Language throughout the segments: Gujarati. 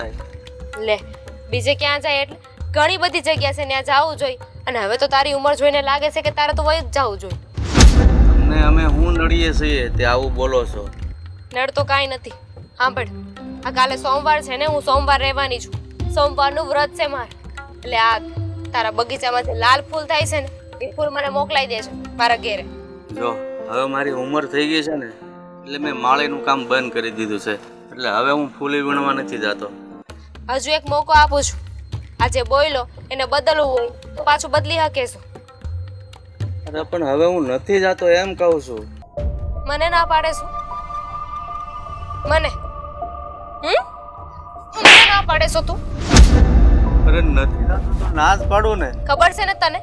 જાય. લે બીજે ક્યાં જાય એટલે? ઘણી બધી જગ્યા છે ત્યાં જવું જોઈએ. અને હવે તો તારી ઉંમર જોઈને લાગે છે કે તારે તો વય જ જવું જોઈએ. તમને અમે હું નડીએ છીએ તે આવું બોલો છો. નડ તો કાંઈ નથી. સાંભળ આ કાલે સોમવાર છે ને હું સોમવાર રહેવાની છું. સોમવારનું વ્રત છે મારે. એટલે આ તારા બગીચામાં જે લાલ ફૂલ થાય છે ને એ ફૂલ મને મોકલાઈ દેજો મારા ઘેરે. જો હવે મારી ઉંમર થઈ ગઈ છે ને એટલે મેં માળીનું કામ બંધ કરી દીધું છે. એટલે હવે હું ફૂલી વીણવા નથી જતો. હજુ એક મોકો આપું છું. આજે બોયલો એને બદલવું હોય તો પાછું બદલી શકે છો. અરે પણ હવે હું નથી જતો એમ કહું છું. મને ના પાડે શું મને. હમ? મને ના પાડે છો તું? અરે નથી જાતો તો ના જ પાડું ને. ખબર છે ને તને?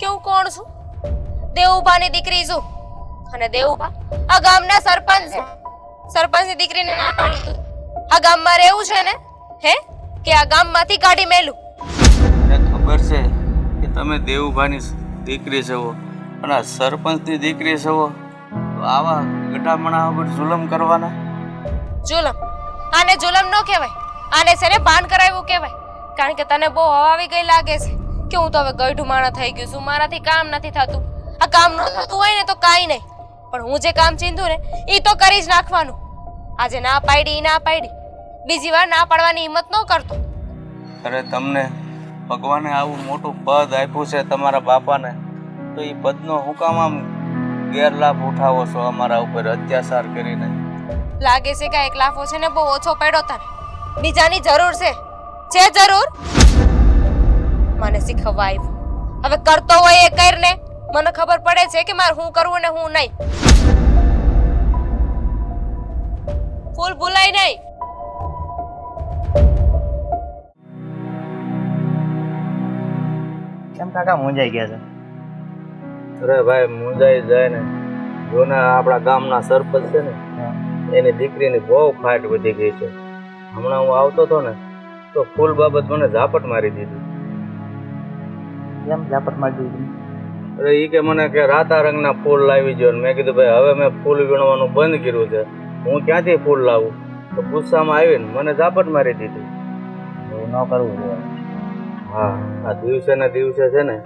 કે હું કોણ છું? દેવુભાની દીકરી છું. અને દેવુભા આ ગામના સરપંચ છે. સરપંચની દીકરીને ના પાડી. આ ગામમાં રહેવું છે ને? હે? કે આ ગામમાંથી કાઢી મેલું. મને ખબર છે કે તમે દેવુભાની દીકરી છો અને આ સરપંચની દીકરી છો તો આવા ગઢામણા ઉપર જુલમ કરવાના? જુલમ? આને જુલમ ન કહેવાય. આને સેને પાન કરાવ્યું કહેવાય. કારણ કે તને બહુ હવા આવી ગઈ લાગે છે કે હું તો હવે ગઈઢું માણા થઈ ગયું છું. મારાથી કામ નથી થતું. આ કામ ન થતું હોય ને તો કાંઈ નહીં. પણ હું જે કામ ચીંધું ને એ તો કરી જ નાખવાનું. આજે ના પાડી ના પાડી. બીજી વાર ના પાડવાની હિંમત ન કરતો. અરે તમને ભગવાને આવું મોટું પદ આપ્યું છે તમારા બાપાને તો એ પદનો હું કામ આમ ગેરલાભ ઉઠાવો છો અમારા ઉપર અત્યાચાર કરીને? લાગે છે કે એક લાફો છે ને બહુ ઓછો પડ્યો તને. બીજાની જરૂર છે. છે જરૂર? મને શીખવવા આવ્યું હવે કરતો હોય એ કર ને મને ખબર પડે છે કે મારે હું કરવું ને હું નહીં. ફૂલ ભૂલાય નહીં. કાકા મુંજાઈ ગયા છે? અરે ભાઈ મુંજાઈ જાય ને. જોને આપણા ગામના સરપંચ છે ને એની દીકરીની બહુ ફાટ વધી ગઈ છે. હમણાં હું આવતો હતો ને તો ફૂલ બાબત મને ઝાપટ મારી દીધી. કેમ ઝાપટ મારી દીધી અરે ઈ કે મને કે રાતા રંગના ફૂલ લાવી જો મેં કીધું ભાઈ હવે મેં ફૂલ વીણવાનું બંધ કર્યું છે. હું ક્યાંથી ફૂલ લાવું? તો ગુસ્સામાં આવીને મને ઝાપટ મારી દીધી. એવું ન કરવું જોઈએ. હા આ દિવસે ને દિવસે છે ને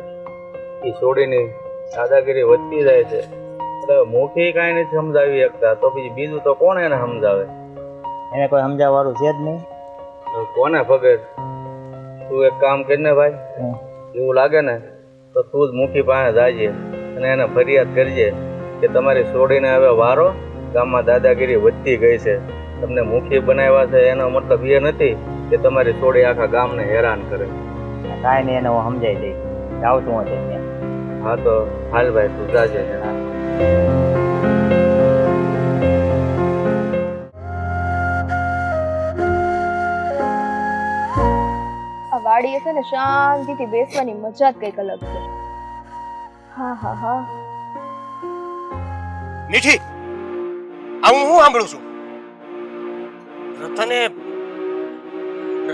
એ છોડીની દાદાગીરી વધતી જાય છે. એટલે મુખી કાંઈ નથી સમજાવી શકતા. તો પછી બીજું તો કોણ એને સમજાવે? એને કોઈ સમજાવવાળું છે જ નહીં. કોને પગે? તું એક કામ કરીને ભાઈ. એવું લાગે ને તો તું જ મુખી પાસે જાજે અને એને ફરિયાદ કરજે કે તમારી છોડીને હવે વારો ગામમાં દાદાગીરી વધતી ગઈ છે. તમને મુખી બનાવ્યા છે એનો મતલબ એ નથી કે તમારી છોડી આખા ગામને હેરાન કરે. કાંઈ નહીં એને હું સમજાવી દઈશ. જાઉં છું હું ત્યાં. હા તો હાલ ભાઈ તું જાજે વાડી વાડીએ છે ને શાંતિથી બેસવાની મજા જ કંઈક અલગ છે. હા હા હા. મીઠી આ હું હું સાંભળું છું? રતને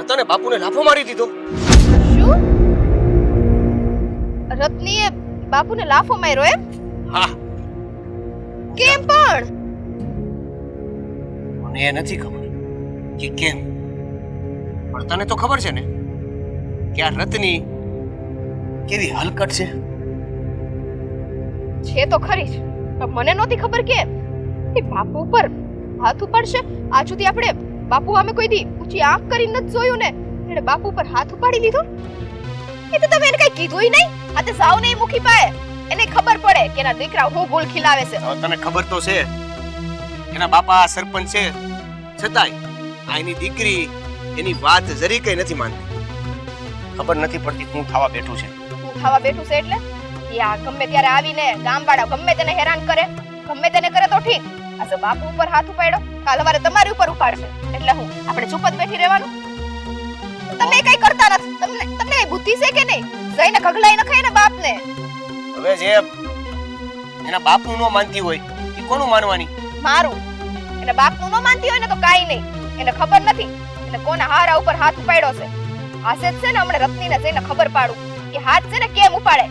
રતને બાપુને લાફો મારી દીધો. રત્નીએ બાપુને લાફો માર્યો એમ? હા. કેમ પણ? મને એ નથી ખબર કે કેમ. પણ તને તો ખબર છે ને કે આ રત્ની કેવી હલકટ છે? છે તો ખરી જ પણ મને નહોતી ખબર કેમ એ બાપુ ઉપર હાથ ઉપાડશે? આજ સુધી આપણે બાપુ અમે કોઈ દી ઊંચી આંખ કરીને નથી જોયું ને? એને બાપુ ઉપર હાથ ઉપાડી લીધો? એ તો તમે એને કઈ કીધુંય નહીં. આ તે સાવ નહીં મુખી પાએ એને ખબર પડે કે એના દીકરા હું ભૂલ ખીલાવે છે. તને ખબર તો છે. એના બાપા સરપંચ છે. છતાંય આ એની દીકરી એની વાત જરી કઈ નથી માનતી. ખબર નથી પડતી હું થવા બેઠું છે. હું ખાવા બેઠું છે એટલે? આ ગમે ત્યારે આવીને ગામવાળા ગમે તેને હેરાન કરે ગમે તેને કરે તો ઠીક. આ તો બાપુ ઉપર હાથ ઉપાડ્યો કાલ અમારે તમારી ઉપર ઉપાડશે. એટલે હું આપણે ચૂપ જ બેઠી રહેવાનું. કઈ કરતા નથી. તમને તમને બુદ્ધિ છે કે નહીં? જઈને ખગલાઈ ને બાપને. હવે જે એના બાપનું નો માનતી હોય એ કોનું માનવાની? મારું. એને બાપનું નો માનતી હોય ને તો કાઈ નહીં. એને ખબર નથી. એટલે કોના હારા ઉપર હાથ ઉપાડ્યો છે. આશે જ છે ને હમણાં રત્નીને જઈને ખબર પાડું. કે હાથ છે ને કેમ ઉપાડે?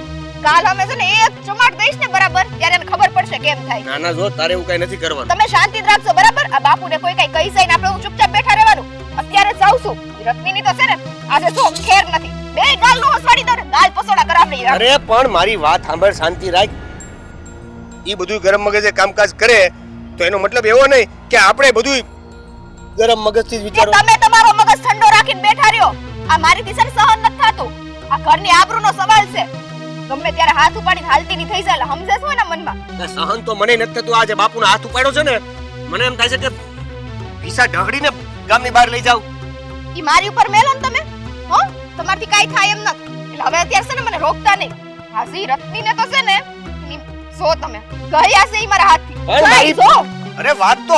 કાલ અમે છે ને એક ચમાટ દઈશ ને બરાબર ત્યારે એને ખબર પડશે કેમ થાય. ના ના જો તારે એવું કઈ નથી કરવાનું. તમે શાંતિ રાખજો બરાબર? આ બાપુને કોઈ કઈ કહી જાય ને આપણે હું ચૂપચાપ બેઠા રહેવાનું. અત્યારે જ જાઉં છું. રત્નીની તો છે ને આજે જો ખેર નથી. બે ગાલ નો હસવાડી દો ગાલ પસોડા કરાવડી અરે પણ મારી વાત સાંભળ શાંતિ રાખ. ઈ બધું ગરમ મગજે કામકાજ કરે તો એનો મતલબ એવો નહીં કે આપણે બધું ગરમ મગજથી જ વિચારો. તમે તમારો મગજ ઠંડો રાખીને બેઠા રહ્યો. આ મારી છે સહન નથી થતું. આ ઘરની આબરૂનો સવાલ છે. ગમે ત્યારે હાથ ઉપાડીને હાલતી ની થઈ જાય સમજે છો એના મનમાં? સહન તો મને નથી થતું. આજે બાપુનો હાથ ઉપાડ્યો છે ને મને એમ થાય છે કે પૈસા ઢગડીને ગામની બહાર લઈ જાવ ઈ મારી ઉપર મેલો ને તમે? હો? તમારથી કાઈ થાય એમ નથી. એટલે હવે અત્યારે છે ને મને રોકતા નહીં. હાજી રત્નીને તો છે ને ઈ જો તમે. ગયા છે ઈ મારા હાથથી. પણ જાય, મારી- જો. અરે વાત તો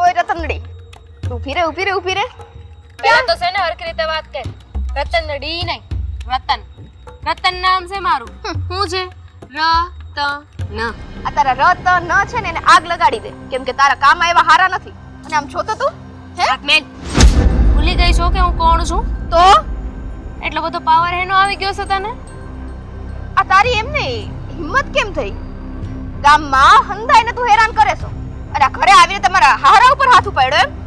ઓય રતનડી. ઊભી રે ઊભી રે ઊભી રે. પહેલા તો છે ને હરખી રીતે વાત કર. રતન ડી નહીં. રતન. રતન નામ છે મારું. હું છે? રતન. આ તારા રત ન છે ને એને આગ લગાડી દે. કેમ કે તારા કામ એવા હારા નથી. અને આમ છો તો તું? હે? મેં ભૂલી ગઈ છો કે હું કોણ છું? તો? એટલો બધો પાવર એનો આવી ગયો છે તને? આ તારી એમ નહીં હિંમત કેમ થઈ? ગામમાં હંધાઈને તું હેરાન કરે છો. અને આ ઘરે આવીને તમારા હારા ઉપર હાથ ઉપાડ્યો એમ?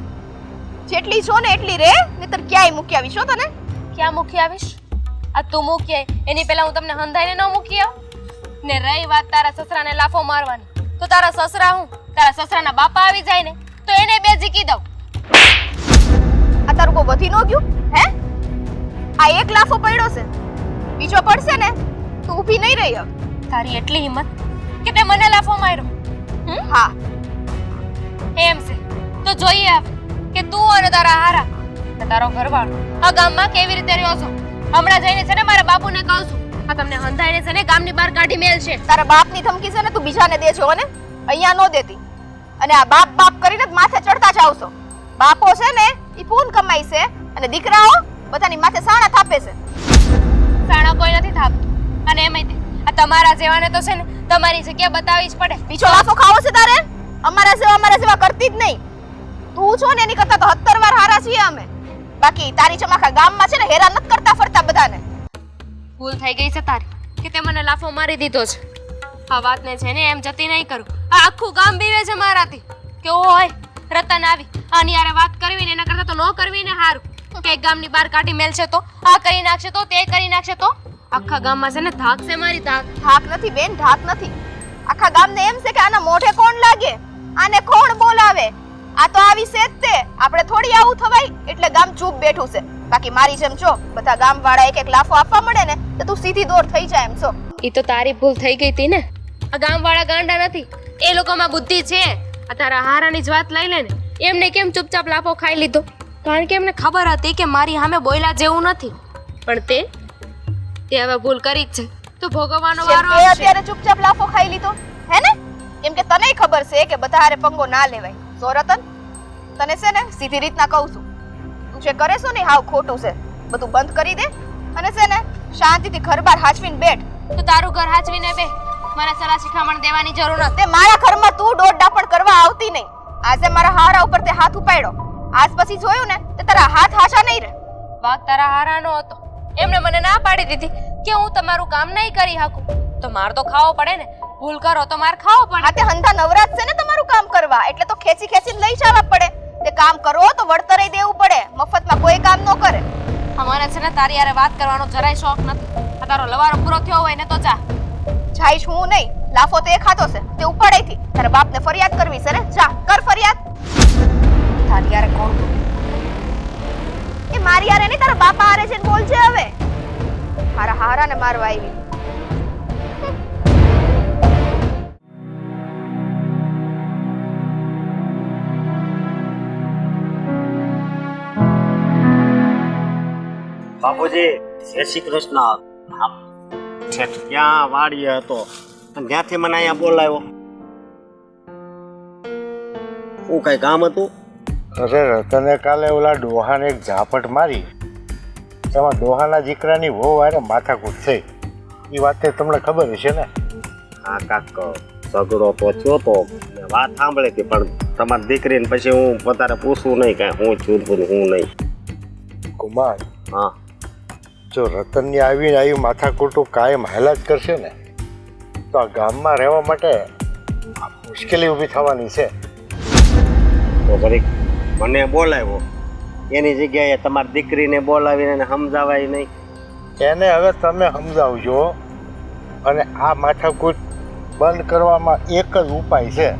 જેટલી છો ને એટલી રે નહીતર ક્યાંય મૂકી આવીશ હો તને? ક્યાં મૂકી આવીશ? આ તું મૂકી એની પહેલા હું તમને હંધાઈને ન મૂકી આવ. ને રહી વાત તારા સસરાને લાફો મારવાની. તો તારા સસરા હું? તારા સસરાના બાપા આવી જાય ને તો એને બે જીકી દઉં. આ તારું કોઈ વધી ન ગયું? હે? આ એક લાફો પડ્યો છે. બીજો પડશે ને તું ઊભી નહીં રહી. તારી એટલી હિંમત કે તે મને લાફો માર્યો. હમ? હા. એમ છે. તો જોઈએ આપ કે તું અને તારા હારા તારો ઘરવાળો આ ગામમાં કેવી રીતે રહ્યો છો? હમણાં જઈને છે ને મારા બાપુને કહું છું. આ તમને હંધાઈને છે ને ગામની બહાર કાઢી મેલ છે. તારા બાપની ધમકી છે ને તું બીજાને દેજો ને? અહીંયા નો દેતી. અને આ બાપ બાપ કરીને માથે ચડતા જ આવશો બાપો છે ને એ પૂન કમાઈ છે અને દીકરાઓ બધાની માથે સાણા થાપે છે. સાણા કોઈ નથી થાપતું. અને એમાંય તે આ તમારા જેવાને તો છે ને તમારી જગ્યા બતાવવી જ પડે. બીજો લાફો ખાવો છે તારે? અમારા જેવા અમારા જેવા કરતી જ નહીં. તું છો ને એની કરતા તો હત્તર વાર હારા છીએ અમે. બાકી તારી ચમાખા ગામમાં છે ને હેરાન ન કરતા ફરતા બધાને. ભૂલ થઈ ગઈ છે તારી કે તે મને લાફો મારી દીધો છે. આ વાતને છે ને એમ જતી નહીં કરું. આ આખું ગામ બીવે છે મારાથી. કે ઓય રતન આવી આની યારે વાત કરવી ને એના કરતા તો ન કરવી ને હારું. કે ગામની બહાર કાઢી મેલ છે તો? આ કરી નાખશે તો? તે કરી નાખશે તો? આખા ગામમાં છે ને ધાક છે મારી ધાક. ધાક નથી બેન ધાક નથી. આખા ગામને એમ છે કે આના મોઢે કોણ લાગે? આને કોણ બોલાવે? આ તો આવી છે જ તે. આપણે થોડી આવું થવાય એટલે ગામ ચૂપ બેઠું છે. બાકી મારી જેમ છો બધા ગામ વાળા એક એક લાફો આપવા મળે ને તો તું સીધી દોર થઈ જાય એમ છો. એ તો તારી ભૂલ થઈ ગઈ હતી ને. આ ગામવાળા ગાંડા નથી. એ લોકોમાં બુદ્ધિ છે. આ તારા હારાની જ વાત લઈ લે ને. એમને કેમ ચૂપચાપ લાફો ખાઈ લીધો? કારણ કે એમને ખબર હતી કે મારી સામે બોયલા જેવું નથી. પણ તે તે હવે ભૂલ કરી જ છે. તો ભોગવવાનો વારો આવશે અત્યારે ચૂપચાપ લાફો ખાઈ લીધો. હે ને? કેમ કે તને ખબર છે કે બધા હારે પંગો ના લેવાય. રતન તને છે ને સીધી રીતના કહું છું. તું જે કરે છો ને હાવ ખોટું છે. બધું બંધ કરી દે અને છે ને શાંતિથી ઘર બાર હાચવીને બેઠ. તો તારું ઘર હાચવીને બે મારા સલાહ શિખામણ દેવાની જરૂર નથી. મારા ઘરમાં તું દોઢ ડાપણ કરવા આવતી નહીં. આજે મારા હારા ઉપર તે હાથ ઉપાડ્યો. આજ પછી જોયું ને તે તારા હાથ હાશા નહીં રહે. વાક તારા હારાનો હતો. એમણે મને ના પાડી દીધી કે હું તમારું કામ નહીં કરી શકું. તો માર તો ખાવો પડે ને. ભૂલ કરો તો માર ખાવો પડે. આ તે હંધા નવરાત છે ને તમારું કામ કરવા. એટલે ખેંચી ખેંચીને લઈ જવા પડે. તે કામ કરો તો વળતરે દેવું પડે. મફતમાં કોઈ કામ ન કરે. અમારે છે ને તારી યારે વાત કરવાનો જરાય શોખ નથી. આ તારો લવારો પૂરો થયો હોય ને તો જા. જાઈશ હું નહીં. લાફો તો એ ખાતો છે. તે ઉપાડેથી. તારા બાપને ફરિયાદ કરવી છે ને? જા કર ફરિયાદ. તારી યારે કોણ એ મારી યારે નહીં તારા બાપા હારે છે બોલજે હવે. મારા હારાને મારવા આવી. બાપુજી જય શ્રી કૃષ્ણ. ક્યાં વાડીએ હતો? ત્યાંથી મને અહીંયા બોલાવ્યો? હું કઈ કામ હતું? અરે રતને કાલે ઓલા ડોહાને એક ઝાપટ મારી. એમાં ડોહાના દીકરાની વહુ હારે માથાકૂટ થઈ. એ વાત તમને ખબર હશે ને? આ કાક ઝઘડો તો થયો તો. વાત સાંભળી હતી પણ તમારી દીકરીને પછી હું વધારે પૂછવું નહીં કાંઈ. હું છું હું નહીં. કુમાર હા. જો રતનની આવીને આવી માથાકૂટું કાયમ હેલા જ કરશે ને તો આ ગામમાં રહેવા માટે મુશ્કેલી ઊભી થવાની છે. તો ઘડીક મને બોલાવ્યો. એની જગ્યાએ તમારી દીકરીને બોલાવીને એને સમજાવાય નહીં. એને હવે તમે સમજાવજો. અને આ માથાકૂટ બંધ કરવામાં એક જ ઉપાય છે.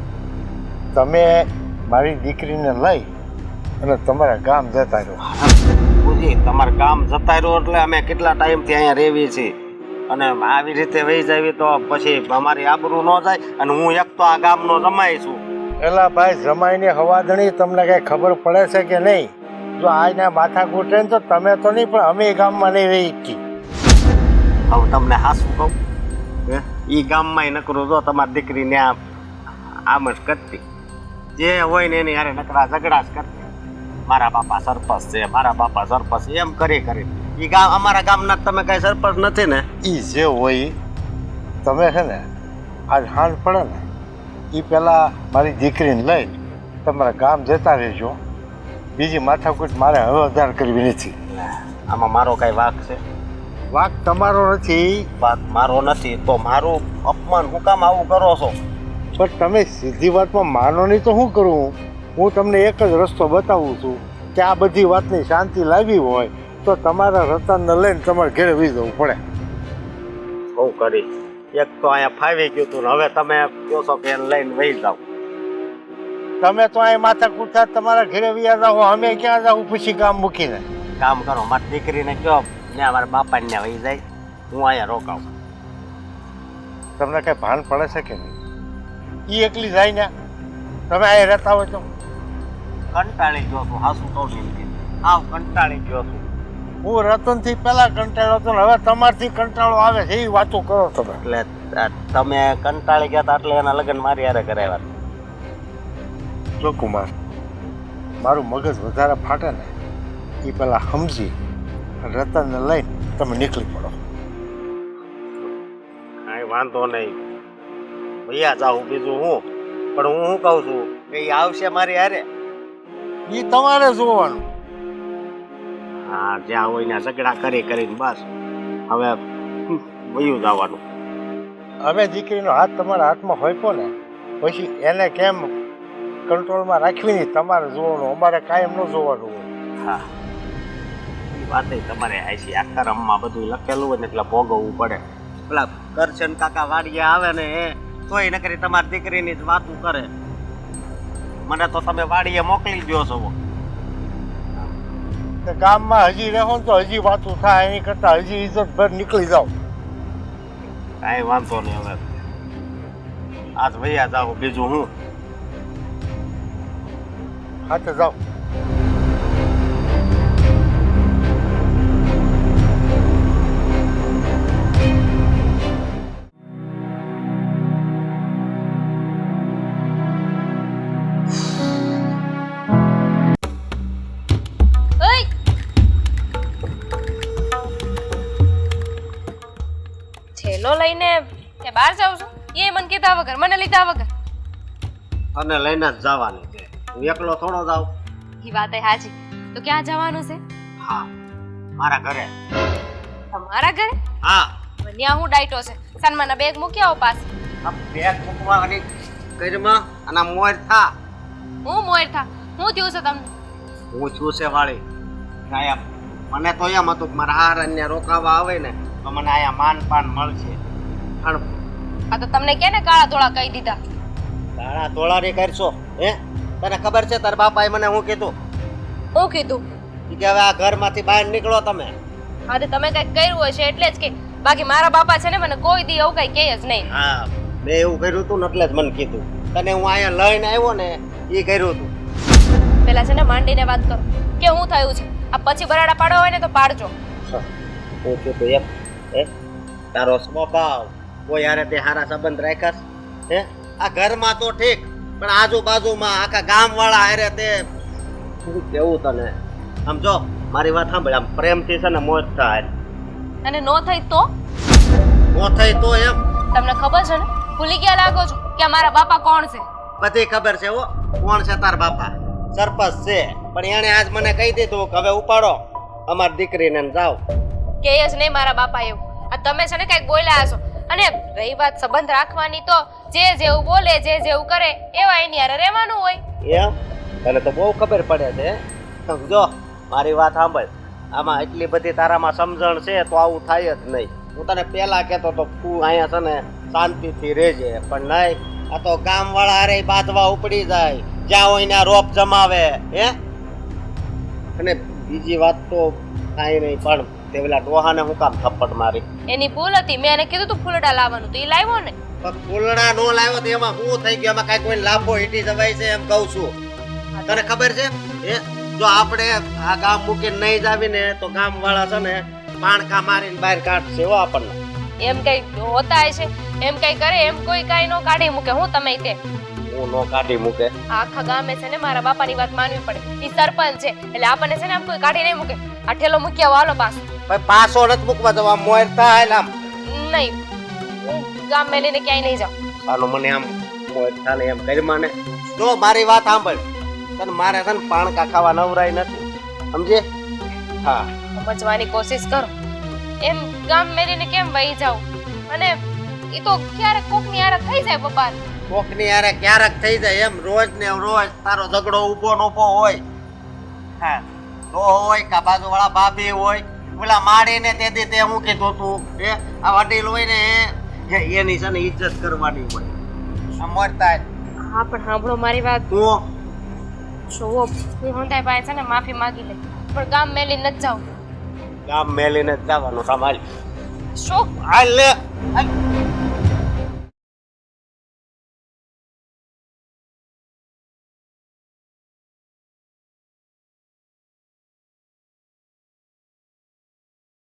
તમે મારી દીકરીને લઈ અને તમારા ગામ જતા રહો. બુજી તમારે ગામ જતા રહ્યો એટલે અમે કેટલા ટાઈમથી અહીંયા રહેવી છીએ. અને આવી રીતે વહી જાવી તો પછી અમારી આબરૂ ન જાય અને હું એક તો આ ગામનો રમાય છું. એલા ભાઈ જમાઈની હવાદણી તમને કઈ ખબર પડે છે કે નહીં? જો આજના માથાકૂટ રહે ને તો તમે તો નહીં પણ અમે ગામમાં નહીં રહી ઈચ્છી હવે તમને હાસું કહું. એ ગામમાં નકરું જો તમારી દીકરીને આમ આમ જ કરતી. જે હોય ને એની હારે નકરા ઝઘડા જ કરતી. મારા બાપા સરપંચ છે મારા બાપા સરપંચ એમ કરી કરી. એ ગામ અમારા ગામના તમે કઈ સરપંચ નથી ને? એ જે હોય તમે છે ને આજ હાંડ પડે ને એ પહેલાં મારી દીકરીને લઈ તમારા ગામ જતા રહેજો. બીજી માથાકૂટ મારે હવે વધારે કરવી નથી. આમાં મારો કઈ વાક છે? વાક તમારો નથી. વાત મારો નથી તો મારું અપમાન હું કામ આવું કરો છો? પણ તમે સીધી વાતમાં માનો નહીં તો શું કરું? હું તમને એક જ રસ્તો બતાવું છું કે આ બધી વાતની શાંતિ લાવી હોય તો તમારા રતનને લઈને તમારે ઘરે વી જવું પડે. બહુ કરી. એક તો અહીંયા ફાવી ગયું હતું ને હવે તમે કહો છો કે લઈને વહી જાઓ. તમે તો અહીં માથા કૂટતા તમારા ઘરે વ્યા જાઓ અમે ક્યાં જાવ પછી કામ મૂકીને? કામ કરો મારી દીકરીને કહો ને અમારા બાપાને ત્યાં વહી જાય હું અહીંયા રોકાઉં તમને કઈ ભાન પડે છે કે નહીં? એ એકલી જાય ને? તમે અહીંયા રહેતા હોય તો? કંટાળી ગયો છું હાસું કહું છું આવ કંટાળી ગયો છું. હું રતનથી પહેલા કંટાળો હતો ને હવે તમારથી કંટાળો આવે છે એ વાતો કરો તમે. એટલે તમે કંટાળી ગયા હતા એટલે એના લગ્ન મારી હારે કરાવ્યા જો કુમાર મારું મગજ વધારે ફાટે ને એ પહેલા સમજી અને રતનને લઈને તમે નીકળી પડો. કાંઈ વાંધો નહીં. ભૈયા જાઉં બીજું હું. પણ હું શું કહું છું? કે એ આવશે મારી હારે. એ તમારે જોવાનું. હા જ્યાં હોય ને ઝઘડા કરી કરીને બસ. હવે વયું જવાનું. હવે દીકરીનો હાથ તમારા હાથમાં હોય કો ને પછી એને કેમ કંટ્રોલમાં રાખવી નહીં તમારે જોવાનું? અમારે કાયમ ન જોવાનું હોય. હા. એ વાતે તમારે આઈસી આ કરમમાં બધું લખેલું હોય ને એટલે ભોગવવું પડે. પેલા કરશન કાકા વાડિયા આવે ને એ તોય નકરી તમારી દીકરીની જ વાતું કરે. મને તો તમે વાડીએ મોકલી દો છો. ગામમાં હજી રહો તો હજી વાતું થાય એની કરતાં હજી ઇજ્જતભર નીકળી જાઓ. કાંઈ વાંધો નહીં હવે. આજ ભૈયા જાઓ બીજું હું? હાથે જાઓ. મને વગર મને લીધા વગર. અને લઈને જ જવાની છે હું એકલો થોડો જાઉં. એ વાત હાજી તો ક્યાં જવાનું છે? હા મારા ઘરે. તમારા ઘરે? હા. ત્યાં હું ડાયટો છે. સન્માના બેગ મૂકી આવો પાસે આ બેગ મૂકવાની ઘરમાં અને આ મોર થા. હું મોર થા? હું થયું છે તમને? હું છું છે વાળી. કાયમ મને તો એમ હતું કે મારા હાર અન્ય રોકાવા આવે ને તો મને અહીંયા માન પાન મળશે. પણ આ તો તમને કેને કાળા ધોળા કહી દીધા? કાળા ધોળા રે કરશો હે? તને ખબર છે તાર બાપાએ મને હું કીધું? હું કીધું? કે હવે આ ઘરમાંથી બહાર નીકળો તમે. હા તો તમે કઈ કર્યું હશે એટલે જ કે બાકી મારા બાપા છે ને મને કોઈ દી એવું કઈ કહે જ નહીં. હા મેં એવું કર્યું તું ને એટલે જ મને કીધું. તને હું અહીંયા લઈને આવ્યો ને એ કર્યું તું. પેલા છે ને માંડીને વાત કરો. કે હું થયું છે? આ પછી બરાડા પાડો હોય ને તો પાડજો. ઓકે તો એમ એ તારો સ્વભાવ. કોઈ હારે તે હારા સંબંધ રાખ્યા છે? હે? આ ઘરમાં તો ઠીક પણ આજુબાજુમાં આખા ગામ વાળા હારે તે શું કેવું તને? સમજો મારી વાત સાંભળ આમ પ્રેમથી છે ને મોજ થાય. અને નો થઈ તો? નો થઈ તો એમ? તમને ખબર છે ને? ભૂલી ગયા લાગો છો કે મારા બાપા કોણ છે? બધી ખબર છે હો કોણ છે તાર બાપા? સરપંચ છે પણ એણે આજ મને કહી દીધું કે હવે ઉપાડો અમારી દીકરીને ને જાઓ. કે જ નહીં મારા બાપા એવું. આ તમે છે ને કંઈક બોલ્યા હશો. અને રહી વાત સંબંધ રાખવાની તો જે જેવું બોલે, જે જેવું કરે, એવા એની હારે રહેવાનું હોય. એમ? તને તો બહુ ખબર પડે છે. જો, મારી વાત સાંભળ. આમાં એટલી બધી તારામાં સમજણ છે તો આવું થાય જ નહીં. હું તને પહેલા કહેતો તો તું અહીંયા છે ને શાંતિથી રહેજે. પણ નહીં, આ તો ગામવાળા હારે બાંધવા ઉપડી જાય. જ્યાં હોય ને રોપ જમાવે. હે? અને બીજી વાત તો કાંઈ નહીં, પણ તે પેલા ડોહાને હું કામ થપ્પડ મારી. એની ભૂલ હતી. મેં એને કીધું તું ફૂલડા લાવવાનું. તો એ લાવ્યો ને? પણ ફૂલડા નો લાવ્યો તો એમાં હું થઈ ગયો? એમાં કાંઈ કોઈ લાભો હીટી જવાય છે એમ કહું છું. તને ખબર છે? એ જો આપણે આ ગામ મૂકીને નહીં જાવી ને તો ગામ વાળા છે ને પાણકા મારીને બહાર કાઢશે હો આપણને. એમ કઈ હોતા છે એમ કઈ કરે? એમ કોઈ કઈ નો કાઢી મૂકે. હું તમે તે? હું નો કાઢી મૂકે. આખા ગામે છે ને મારા બાપાની વાત માનવી પડે. ઈ સરપંચ છે. એટલે આપણને છે ને આમ કોઈ કાઢી નહીં મૂકે. આ ઠેલો મૂક્યા વાલો પાછો. ભાઈ પાછો નથી મૂકવા જવા મોરતા થાય આમ. નહીં હું ગામ મેલીને ક્યાંય નહીં જાઉં. આનો મને આમ મોરતા ને એમ કરી મને જો મારી વાત સાંભળ તને મારે તને પાણ કાખાવા ખાવા નવરાય નથી સમજે? હા. સમજવાની કોશિશ કરો. એમ ગામ મેલીને કેમ વહી જાવ અને એ તો ક્યારેક કોકની હારે થઈ જાય બબાર કોકની આરે ક્યારેક થઈ જાય એમ રોજ ને રોજ તારો ઝઘડો ઊભો ને ઊભો હોય. હા તો હોય કા બાજુ વાળા ભાભી હોય પેલા માડીને તે દી તે હું કીધું તું એ આ વડીલ હોય ને એ એની છે ને ઇજ્જત કરવાની હોય. આ મોરતા હા પણ સાંભળો મારી વાત. હું? જોવો હું હંધાઈ પાસે છે ને માફી માંગી લે. પણ ગામ મેલી નથી જાવ ગામ મેલીને જ જવાનું સંભાળ. શું? હાલ લે. હાલ.